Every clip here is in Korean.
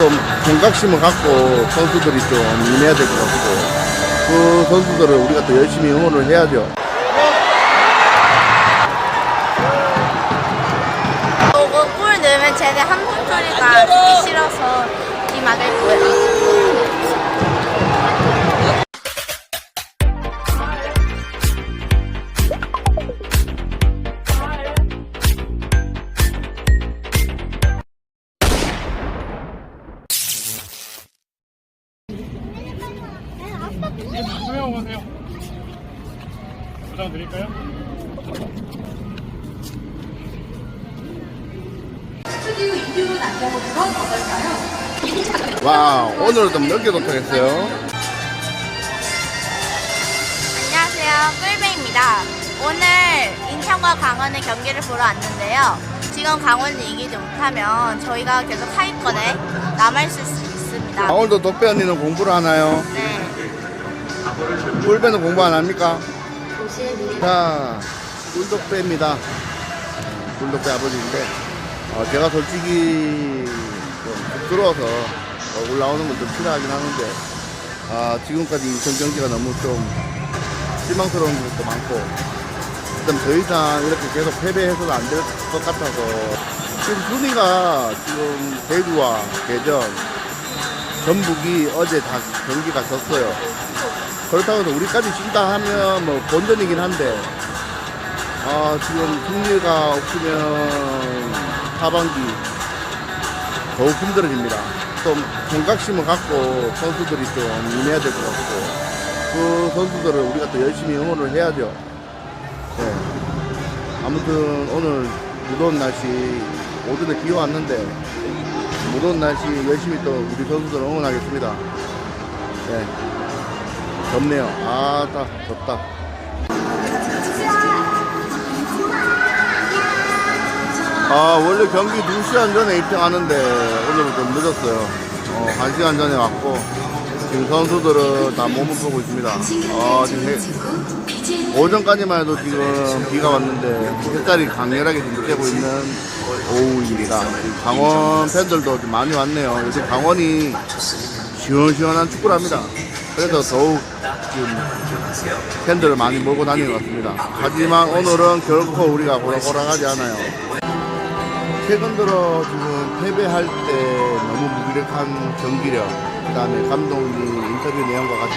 좀 경각심을 갖고 선수들이 좀 임해야 될 것 같고 그 선수들을 우리가 더 열심히 응원을 해야죠. 와 오늘은 좀 늦게 도착했어요. 안녕하세요. 꿀배입니다. 오늘 인천과 강원의 경기를 보러 왔는데요. 지금 강원이 이기지 못하면 저희가 계속 하위권에 남아있을 수 있습니다. 아, 오늘도 도빼 언니는 공부를 하나요? 네. 꿀배는 공부 안 합니까? 자, 꿀독배입니다. 꿀독배 아버지인데, 어, 제가 솔직히 좀 부끄러워서 어, 올라오는 건좀 싫어하긴 하는데, 아, 지금까지 인천 경기가 너무 좀 실망스러운 것도 많고, 일단 더 이상 이렇게 계속 패배해서는 안 될 것 같아서, 지금 순위가 지금 대구와 대전, 전북이 어제 다 경기가 졌어요. 그렇다고 해서 우리까지 진다 하면 뭐 본전이긴 한데 아 지금 승리가 없으면 하반기 더욱 힘들어집니다. 좀 경각심을 갖고 선수들이 좀 임해야 될 것 같고 그 선수들을 우리가 또 열심히 응원을 해야죠. 네. 아무튼 오늘 무더운 날씨 오전에 비 왔는데 무더운 날씨 열심히 또 우리 선수들 응원하겠습니다. 네. 덥네요. 아, 딱 덥다. 아, 원래 경기 2시간 전에 입장하는데 오늘은 좀 늦었어요. 어, 1시간 전에 왔고 지금 선수들은 다 몸을 푸고 있습니다. 아, 지금 해- 오전까지만 해도 지금 비가 왔는데 햇살이 강렬하게 쬐고 있는 오후입니다. 강원 팬들도 좀 많이 왔네요. 요즘 강원이 시원시원한 축구를 합니다. 그래서 더욱 지금 팬들을 많이 몰고 다니는 것 같습니다. 하지만 오늘은 결코 우리가 호락호락하지 않아요. 최근 들어 지금 패배할 때 너무 무기력한 경기력, 그 다음에 감독님 인터뷰 내용과 같이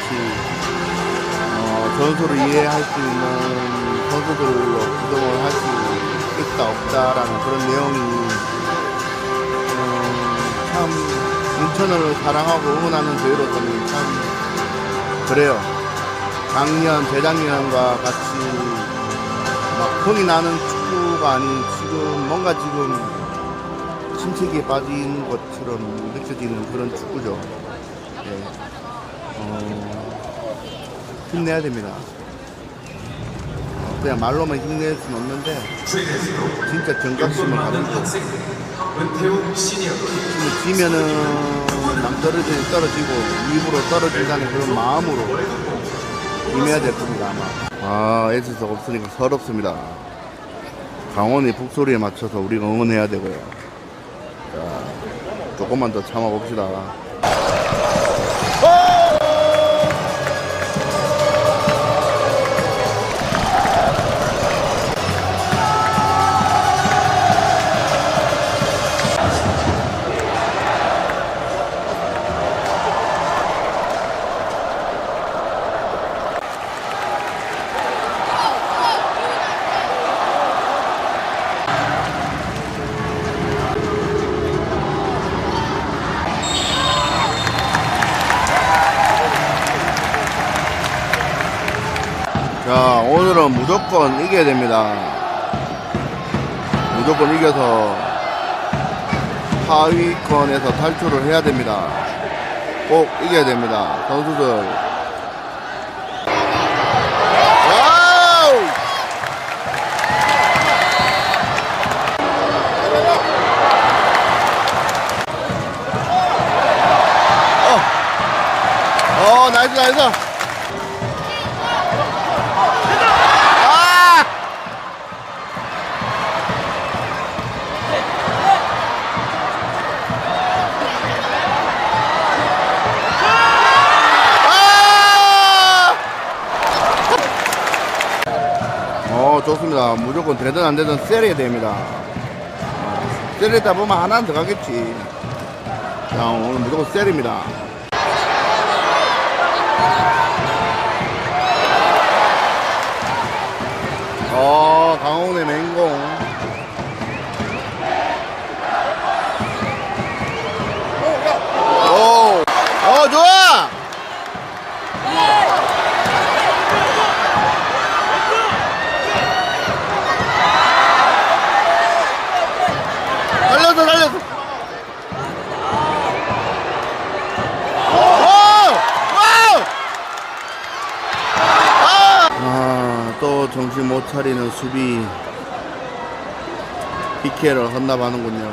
어, 전술을 이해할 수 있는 선수들로 구성을 할 수 있다 없다라는 그런 내용이 음, 참 인천을 사랑하고 응원하는 저희로서는 참 그래요. 작년, 재작년과 같이 막 흥이 나는 축구가 아닌 지금 뭔가 지금 침체기에 빠진 것처럼 느껴지는 그런 축구죠. 예. 어, 힘내야 됩니다. 어, 그냥 말로만 힘낼 수는 없는데 진짜 경각심을 가지고 지면은 남떨어지는 떨어지고 일부러 떨어진다는 그런 마음으로 임해야 될 겁니다 아마 아 에스가 없으니까 서럽습니다 강원이 북소리에 맞춰서 우리가 응원해야 되고요 자 조금만 더 참아봅시다 무조건 이겨야 됩니다. 무조건 이겨서 하위권에서 탈출을 해야 됩니다. 꼭 이겨야 됩니다. 선수들 우리가 무조건 되든 안 되든 세리에 됩니다. 세리다 보면 하나는 들어가겠지. 자, 오늘 무조건 세리입니다. 어, 강원의 맹공. 오, 어, 좋아! 달렸어, 달렸어! 오! 와우! 아, 또 정신 못 차리는 수비. PK를 헌납하는군요.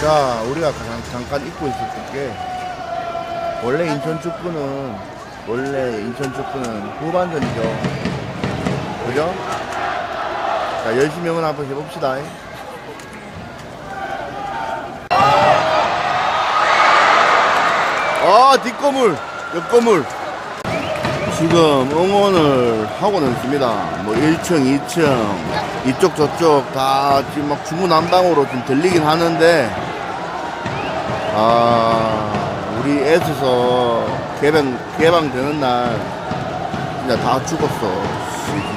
자, 우리가 잠- 잠깐 잊고 있었던 게 원래 인천 축구는 원래 인천 축구는 후반전이죠. 그죠? 자, 열심히 응원 한번 해봅시다. 아, 뒷거물, 옆거물. 지금 응원을 하고는 있습니다. 뭐 1층, 2층, 이쪽 저쪽 다 지금 막 중구난방으로 좀 들리긴 하는데 아 우리 애에서 개방 개방되는 날 진짜 다 죽었어.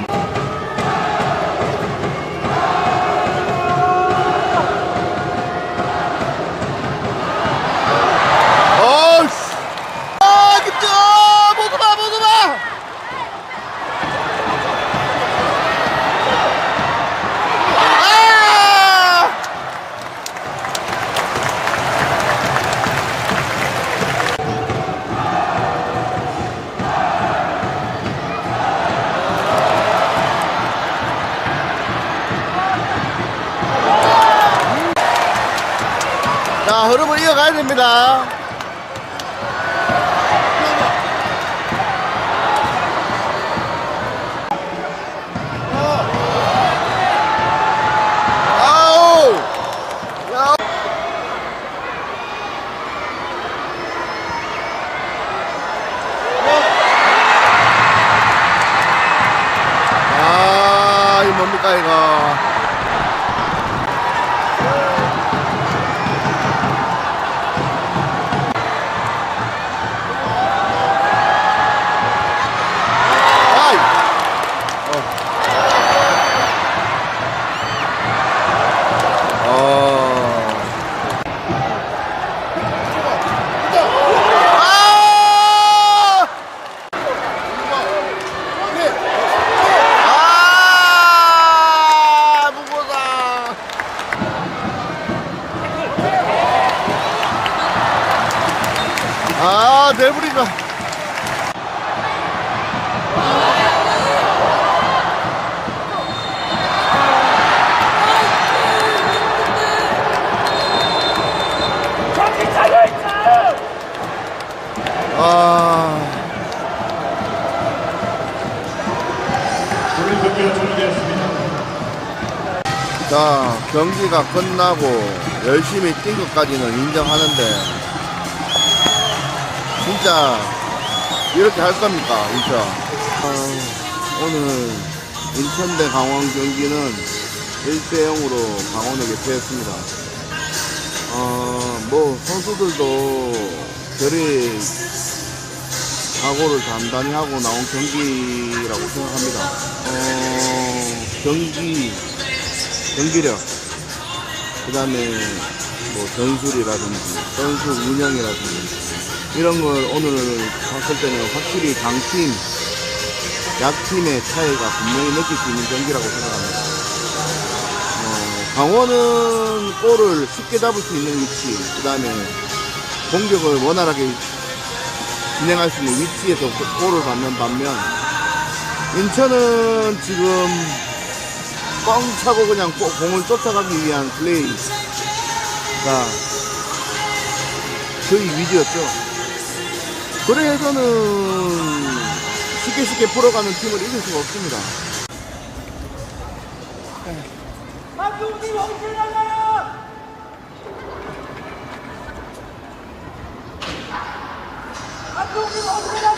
흐름을 이어가야 됩니다. 경기가 끝나고 열심히 뛴 것까지는 인정하는데, 진짜, 이렇게 할 겁니까, 인천? 아, 오늘 인천 대 강원 경기는 1대 0으로 강원에게 패했습니다. 어, 뭐, 선수들도 별의 각오를 단단히 하고 나온 경기라고 생각합니다. 어, 경기, 경기력, 그 다음에 뭐 전술이라든지 선수 운영이라든지 이런 걸 오늘 봤을 때는 확실히 강팀, 약팀의 차이가 분명히 느낄 수 있는 경기라고 생각합니다. 어, 강원은 골을 쉽게 잡을 수 있는 위치, 그 다음에 공격을 원활하게 진행할 수 있는 위치에서 골을 받는 반면 인천은 지금 뻥 차고 그냥 고- 공을 쫓아가기 위한 플레이가 거의 위기였죠. 그래서는 쉽게 쉽게 풀어가는 팀을 이길 수가 없습니다. 가자.